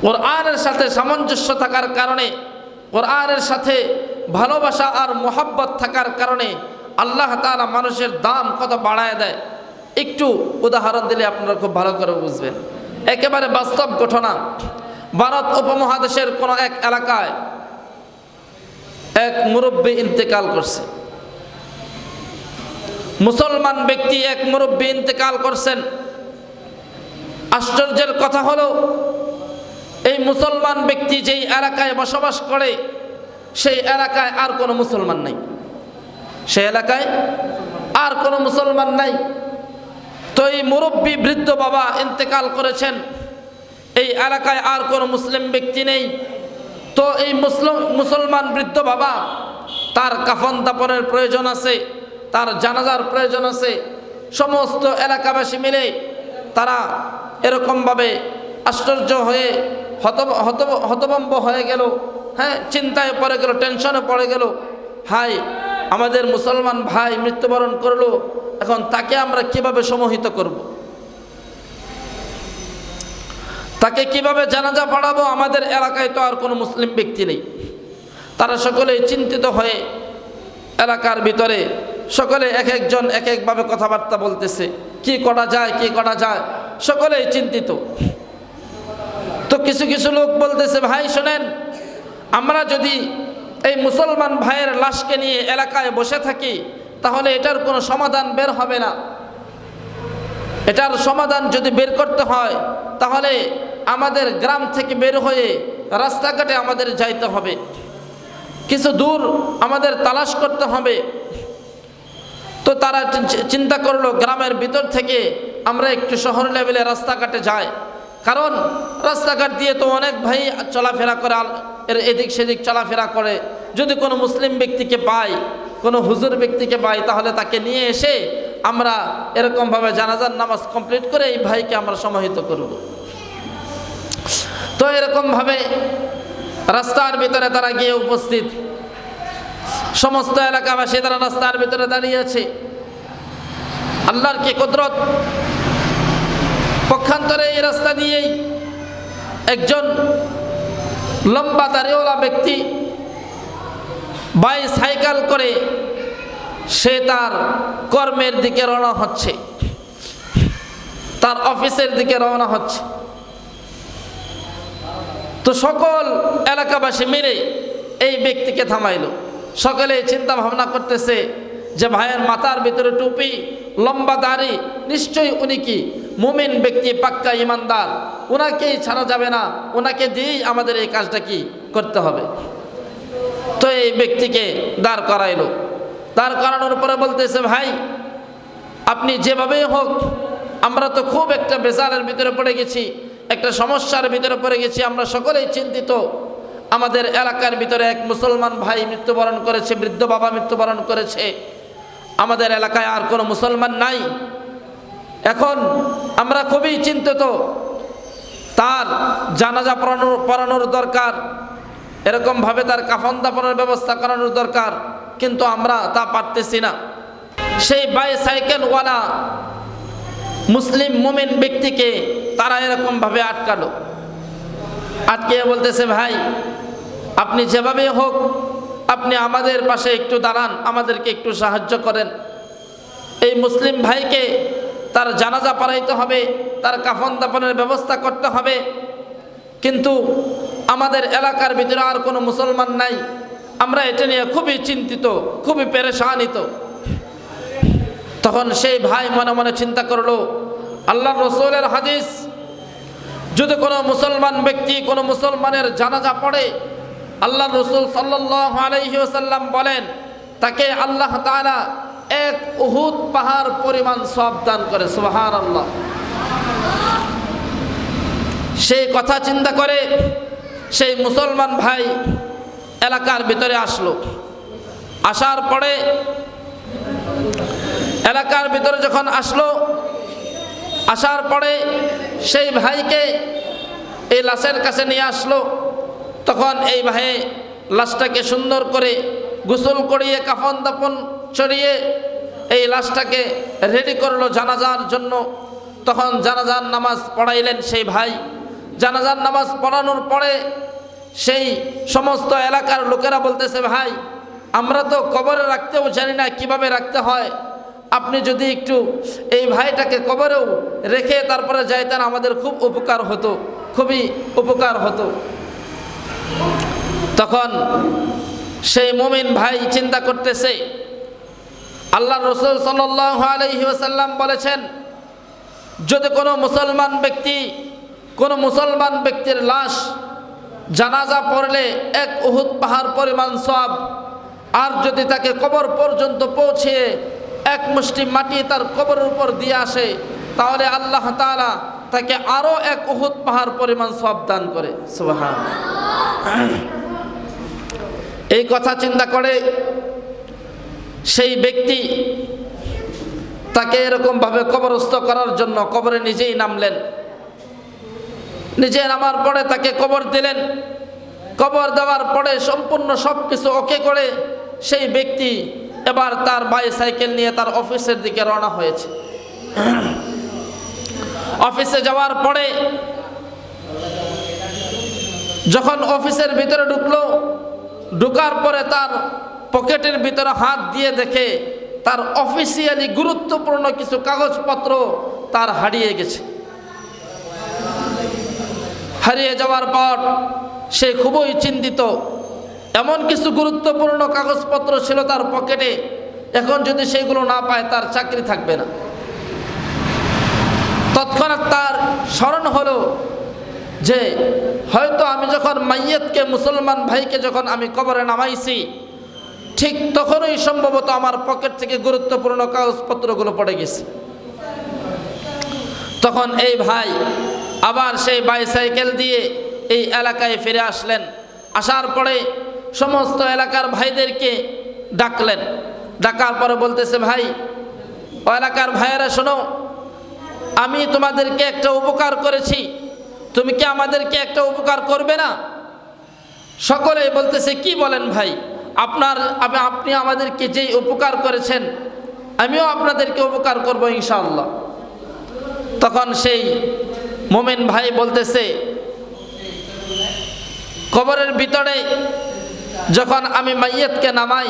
কোরআনের সাথে সামঞ্জস্য থাকার কারণে, কোরআনের সাথে ভালোবাসা আর মোহাব্বত থাকার কারণে আল্লাহ তাআলা মানুষের দাম কত বাড়ায় দেয়? একটু উদাহরণ দিলে আপনারা খুব ভালো করে বুঝবেন। একেবারে বাস্তব ঘটনা, ভারত উপমহাদেশের কোনো এক এলাকায় এক মুরব্বী ইন্তেকাল করছে। মুসলমান ব্যক্তি এক মুরব্বী ইন্তেকাল করছেন। আশ্চর্যের কথা হলো এই মুসলমান ব্যক্তি যেই এলাকায় বসবাস করে, সেই এলাকায় আর কোনো মুসলমান নাই। সেই এলাকায় আর কোনো মুসলমান নাই। তো এই মুরব্বী বৃদ্ধ বাবা ইন্তেকাল করেছেন। এই এলাকায় আর কোনো মুসলিম ব্যক্তি নেই। তো এই মুসলিম মুসলমান বৃদ্ধ বাবা, তার কাফন দাপনের প্রয়োজন আছে, তার জানাজার প্রয়োজন আছে। সমস্ত এলাকাবাসী মিলে তারা এরকমভাবে আশ্চর্য হয়ে হত হত হতভম্ব হয়ে গেল হ্যাঁ চিন্তায় পড়ে গেল টেনশনে পড়ে গেল। হাই, আমাদের মুসলমান ভাই মৃত্যুবরণ করল, এখন তাকে আমরা কীভাবে সমোহিত করব। তাকে কীভাবে জানাজা পড়াবো? আমাদের এলাকায় তো আর কোনো মুসলিম ব্যক্তি নেই। তারা সকলেই চিন্তিত হয়ে এলাকার ভিতরে সকলে এক একজন এক একভাবে কথাবার্তা বলতেছে। কি করা যায়, কি করা যায়? সকলেই চিন্তিত। তো কিছু কিছু লোক বলতেছে, ভাই, শোনেন, আমরা যদি এই মুসলমান ভাইয়ের লাশকে নিয়ে এলাকায় বসে থাকি, তাহলে এটার কোনো সমাধান বের হবে না। এটার সমাধান যদি বের করতে হয়, তাহলে আমাদের গ্রাম থেকে বের হয়ে রাস্তাঘাটে আমাদের যাইতে হবে। কিছু দূর আমাদের তালাশ করতে হবে। তো তারা চিন্তা করল, গ্রামের ভিতর থেকে আমরা একটু শহর লেভেলে রাস্তাঘাটে যাই। কারণ রাস্তাঘাট দিয়ে তো অনেক ভাই চলাফেরা করে এর এদিক সেদিক চলাফেরা করে। যদি কোনো মুসলিম ব্যক্তিকে পাই কোনো হুজুর ব্যক্তিকে পাই তাহলে তাকে নিয়ে এসে আমরা এরকমভাবে জানাজার নামাজ কমপ্লিট করে এই ভাইকে আমরা সমাহিত করব। তো এরকমভাবে রাস্তার ভিতরে তারা গিয়ে উপস্থিত। সমস্ত এলাকাবাসী তারা রাস্তার ভিতরে দাঁড়িয়ে আছে। আল্লাহর কি কুদরত? পক্ষান্তরে এই রাস্তা দিয়েই একজন লম্বা দাড়িওয়ালা ব্যক্তি বাই সাইকেল করে সে তার কর্মের দিকে রওনা হচ্ছে, তার অফিসের দিকে রওনা হচ্ছে। তো সকল এলাকাবাসী মিলে এই ব্যক্তিকে থামাইল। সকলে চিন্তা ভাবনা করতেছে যে ভাইয়ের মাথার ভিতরে টুপি, লম্বা দাড়ি, নিশ্চয়ই উনি কি মুমিন ব্যক্তি পাক্কা ইমানদার ওনাকেই ছাড়া যাবে না ওনাকে দিয়েই আমাদের এই কাজটা কি করতে হবে? তো এই ব্যক্তিকে দাঁড় করাইলো। দাঁড় করানোর পরে বলতেছে, ভাই, আপনি যেভাবেই হোক, আমরা তো খুব একটা বেজারের ভিতরে পড়ে গেছি, একটা সমস্যার ভিতরে পড়ে গেছি, আমরা সকলেই চিন্তিত। আমাদের এলাকার ভিতরে এক মুসলমান ভাই মৃত্যুবরণ করেছে, বৃদ্ধ বাবা মৃত্যুবরণ করেছে। আমাদের এলাকায় আর কোনো মুসলমান নাই। এখন আমরা খুবই চিন্তিত। তার জানাজা পড়ানোর পড়ানোর দরকার, এরকমভাবে তার কাফন দাপনের ব্যবস্থা করানোর দরকার, কিন্তু আমরা তা পারতেছি না। সেই বাইসাইকেলওয়ালা মুসলিম মোমেন ব্যক্তিকে তারা এরকমভাবে আটকালো। আটকে বলতেছে, ভাই, আপনি যেভাবে হোক, আপনি আমাদের পাশে একটু দাঁড়ান, আমাদেরকে একটু সাহায্য করেন। এই মুসলিম ভাইকে তার জানাজা পড়াইতে হবে, তার কাফন দাপনের ব্যবস্থা করতে হবে। কিন্তু আমাদের এলাকার ভিতরে আর কোনো মুসলমান নাই। আমরা এটা নিয়ে খুবই চিন্তিত, খুবই পেরেশানিত। তখন সেই ভাই মনে মনে চিন্তা করল আল্লাহ রসুলের হাদিস, যদি কোনো মুসলমান ব্যক্তি কোনো মুসলমানের জানাজা পড়ে আল্লাহ রসুল সাল্লাহ আলহি ওসাল্লাম বলেন, তাকে আল্লাহ তাআলা এক উহুদ পাহাড় পরিমাণ সব দান করে সুবাহান আল্লাহ সেই কথা চিন্তা করে সেই মুসলমান ভাই এলাকার ভিতরে আসলো। আসার পরে এলাকার ভিতরে যখন আসলো, আসার পরে সেই ভাইকে এই লাশের কাছে নিয়ে আসলো। তখন এই ভাই লাশটাকে সুন্দর করে গোসল করিয়ে কাফন দাপন চড়িয়ে এই লাশটাকে রেডি করল জানাজার জন্য। তখন জানাজার নামাজ পড়াইলেন সেই ভাই। জানাজার নামাজ পড়ানোর পরে সেই সমস্ত এলাকার লোকেরা বলতেছে, ভাই, আমরা তো কবরে রাখতেও জানি না কীভাবে রাখতে হয়। আপনি যদি একটু এই ভাইটাকে কবরেও রেখে তারপরে যাইতেন, আমাদের খুব উপকার হতো, খুবই উপকার হতো। তখন সেই মুমিন ভাই চিন্তা করতেছে আল্লাহ রসুল সাল্লাম বলেছেন, যদি কোনো মুসলমান ব্যক্তি, কোনো মুসলমান ব্যক্তির লাশ জানাজা পড়লে এক উহুদ পাহাড় পরিমাণ সব আর যদি তাকে কবর পর্যন্ত পৌঁছে এক মুষ্টি মাটি তার কবরের উপর দিয়ে আসে, তাহলে আল্লাহ তাআলা তাকে আরও এক উহুদ পাহাড় পরিমাণ সব দান করে। সুবহান এই কথা চিন্তা করে সেই ব্যক্তি তাকে এরকমভাবে কবরস্থ করার জন্য কবরে নিজেই নামলেন। নিজে নামার পরে তাকে কবর দিলেন। কবর দেওয়ার পরে সম্পূর্ণ সব কিছু ওকে করে সেই ব্যক্তি এবার তার বাইসাইকেল নিয়ে তার অফিসের দিকে রওনা হয়েছে। অফিসে যাওয়ার পরে যখন অফিসের ভিতরে ঢুকলো, ঢুকার পরে তার পকেটের ভিতরে হাত দিয়ে দেখে তার অফিসিয়ালি গুরুত্বপূর্ণ কিছু কাগজপত্র তার হারিয়ে গেছে। হারিয়ে যাওয়ার পর সে খুবই চিন্তিত। এমন কিছু গুরুত্বপূর্ণ কাগজপত্র ছিল তার পকেটে, এখন যদি সেগুলো না পায় তার চাকরি থাকবে না। তৎক্ষণাৎ তার স্মরণ হলো যে, হয়তো আমি যখন মাইয়েতকে মুসলমান ভাইকে যখন আমি কবরে নামাইছি ঠিক তখনই সম্ভবত আমার পকেট থেকে গুরুত্বপূর্ণ কাগজপত্রগুলো পড়ে গেছে। তখন এই ভাই আবার সেই বাইসাইকেল দিয়ে এই এলাকায় ফিরে আসলেন। আসার পরে সমস্ত এলাকার ভাইদেরকে ডাকলেন। ডাকার পরে বলতেছে, ভাই, ও এলাকার ভাইয়েরা শোনো, আমি তোমাদেরকে একটা উপকার করেছি। তুমি কি আমাদেরকে একটা উপকার করবে না? সকলেই বলতেছে, কি বলেন ভাই? আপনার আপ- আপনি আমাদেরকে যেই উপকার করেছেন, আমিও আপনাদেরকে উপকার করব ইনশাআল্লাহ। তখন সেই মোমেন ভাই বলতেছে, কবরের ভিতরে যখন আমি মাইয়েতকে নামাই,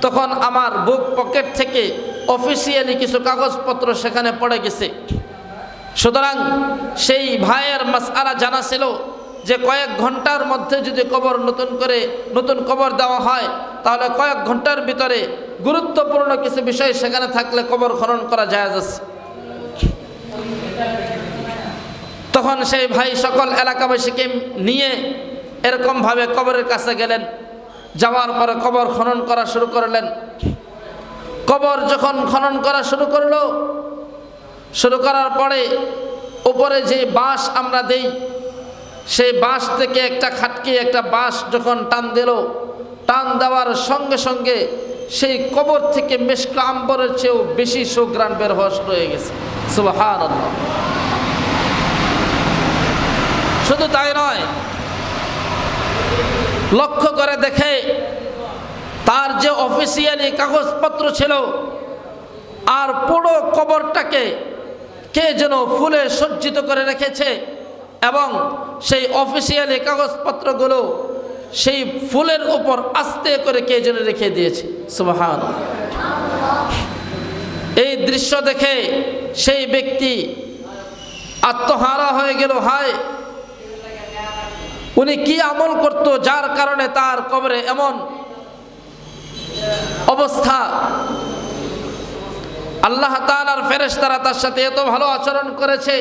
তখন আমার বুক পকেট থেকে অফিসিয়ালি কিছু কাগজপত্র সেখানে পড়ে গেছে। সুতরাং সেই ভাইয়ের মাসআলা জানা ছিল যে কয়েক ঘণ্টার মধ্যে যদি কবর নতুন করে, নতুন কবর দেওয়া হয়, তাহলে কয়েক ঘণ্টার ভিতরে গুরুত্বপূর্ণ কিছু বিষয় সেখানে থাকলে কবর খনন করা যায় আছে। তখন সেই ভাই সকল এলাকাবাসীকে নিয়ে এরকমভাবে কবরের কাছে গেলেন। যাওয়ার পরে কবর খনন করা শুরু করলেন। কবর যখন খনন করা শুরু করল, শুরু করার পরে উপরে যে বাঁশ আমরা দেই সেই বাঁশ থেকে একটা খাটকে একটা বাঁশ যখন টান দিল, টান দেওয়ার সঙ্গে সঙ্গে সেই কবর থেকে মেশকা আম্বরের চেয়েও বেশি সুগ্রাণ বের শুরু হয়ে গেছে। শুধু তাই নয়, লক্ষ্য করে দেখে তার যে অফিসিয়ালি কাগজপত্র ছিল আর পুরো কবরটাকে কে যেন ফুলে সজ্জিত করে রেখেছে এবং সেই অফিসিয়ালি কাগজপত্রগুলো সেই ফুলের উপর আস্তে করে কে যেন রেখে দিয়েছে। সুবাহান এই দৃশ্য দেখে সেই ব্যক্তি আত্মহারা হয়ে গেল, হায়, উনি কি আমল করত যার কারণে তার কবরে এমন অবস্থা? আল্লাহ তালার ফেরেশ তারা তার সাথে এত ভালো আচরণ করেছে।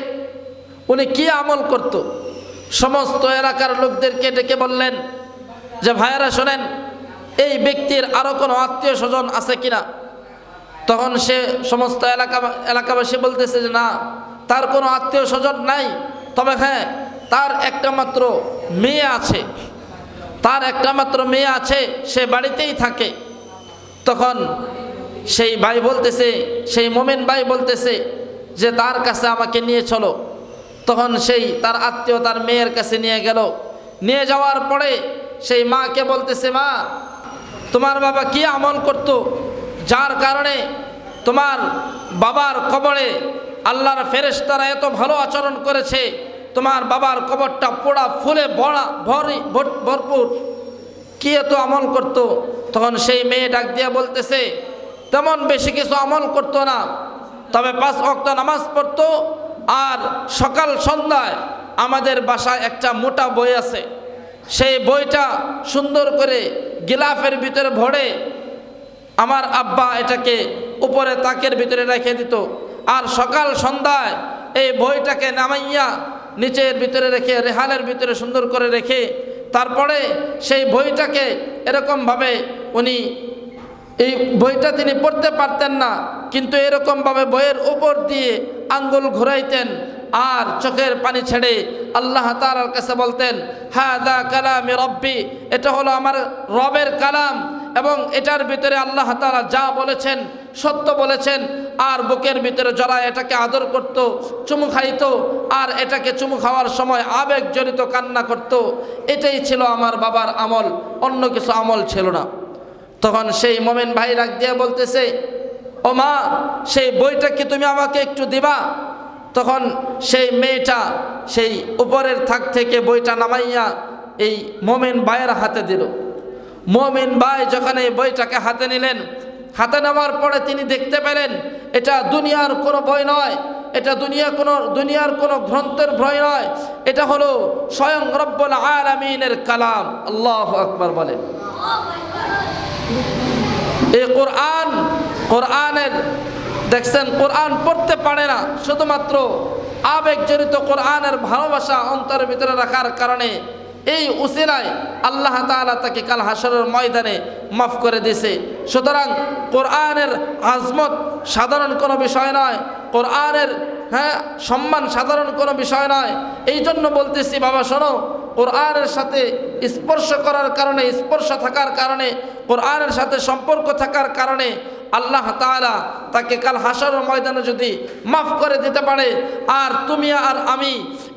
উনি কি আমল করত? সমস্ত এলাকার লোকদেরকে ডেকে বললেন যে, ভাইয়েরা, শোনেন, এই ব্যক্তির আরও কোনো আত্মীয় স্বজন আছে কিনা? তখন সে সমস্ত এলাকা, এলাকাবাসী বলতেছে যে, না, তার কোনো আত্মীয় স্বজন নাই। তবে হ্যাঁ তার একটা মাত্র মেয়ে আছে। তার একটা মাত্র মেয়ে আছে, সে বাড়িতেই থাকে। তখন সেই ভাই বলতেছে, সেই মোমেন ভাই বলতেছে যে, তার কাছে আমাকে নিয়ে চলো। তখন সেই তার আত্মীয় তার মেয়ের কাছে নিয়ে গেল। নিয়ে যাওয়ার পরে সেই মাকে বলতেছে, মা, তোমার বাবা কি আমল করত? যার কারণে তোমার বাবার কবরে আল্লাহর ফেরেশতারা এত ভালো আচরণ করেছে। তোমার বাবার কবরটা পোড়া, ফুলে ভরা, ভরি, ভর- ভরপুর। কি এত আমল করতো? তখন সেই মেয়ে ডাক দিয়া বলতেছে, তেমন বেশি কিছু আমল করতো না। তবে পাঁচ অক্ত নামাজ পড়তো আর সকাল সন্ধ্যায় আমাদের বাসায় একটা মোটা বই আছে। সেই বইটা সুন্দর করে গিলাফের ভিতরে ভরে আমার আব্বা এটাকে উপরে তাকের ভিতরে রেখে দিত। আর সকাল সন্ধ্যায় এই বইটাকে নামাইয়া নিচের ভিতরে রেখে, রেহালের ভিতরে সুন্দর করে রেখে, তারপরে সেই বইটাকে এরকমভাবে উনি এই বইটা তিনি পড়তে পারতেন না, কিন্তু এরকমভাবে বইয়ের উপর দিয়ে আঙ্গুল ঘুরাইতেন আর চোখের পানি ছেড়ে আল্লাহ তালার কাছে বলতেন হ্যাঁ দা কালাম রব্বি এটা হলো আমার রবের কালাম এবং এটার ভিতরে আল্লাহ তালা যা বলেছেন, সত্য বলেছেন, আর বুকের ভিতরে জড়া এটাকে আদর করত, চুমু খাইত, আর এটাকে চুমু খাওয়ার সময় আবেগ জড়িত কান্না করত। এটাই ছিল আমার বাবার আমল, অন্য কিছু আমল ছিল না। তখন সেই মোমেন ভাই রাগ দিয়ে বলতেছে ও মা সেই বইটা কি তুমি আমাকে একটু দিবা? তখন সেই মেয়েটা সেই উপরের থাক থেকে বইটা নামাইয়া এই মোমেন ভাইয়ের হাতে দিল। মোমেন ভাই যখন এই বইটাকে হাতে নিলেন, হাতে নেওয়ার পরে তিনি দেখতে পেলেন, এটা দুনিয়ার কোনো বই নয়, এটা দুনিয়া কোনো, দুনিয়ার কোনো গ্রন্থের ভয় নয়, এটা হলো স্বয়ং রব্বুল আলামিনের কালাম। আল্লাহ আকবার বলেন এই কোরআন, কোরআনের, দেখছেন, কোরআন পড়তে পারে না। শুধুমাত্র আবেগ জড়িত কোরআনের ভালোবাসা অন্তরের ভিতরে রাখার কারণে এই উসিলায় আল্লাহ তাআলা তাকে কাল হাসরের ময়দানে মাফ করে দিয়েছে। সুতরাং কোরআনের আজমত সাধারণ কোনো বিষয় নয়। কোরআনের হ্যাঁ সম্মান সাধারণ কোনো বিষয় নয়। এই জন্য বলতেছি, বাবা, শোনো কোরআনের সাথে স্পর্শ করার কারণে, স্পর্শ থাকার কারণে, কোরআনের সাথে সম্পর্ক থাকার কারণে আল্লাহ তাআলা তাকে কাল হাসার ময়দানে যদি মাফ করে দিতে পারে, আর তুমি আর আমি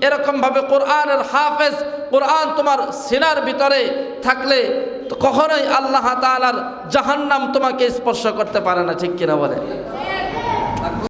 এরকমভাবে কোরআনের হাফেজ, কোরআন তোমার সিনার ভিতরে থাকলে কখনোই আল্লাহ তাআলার জাহান্নাম তোমাকে স্পর্শ করতে পারে না, ঠিক কিনা বলে?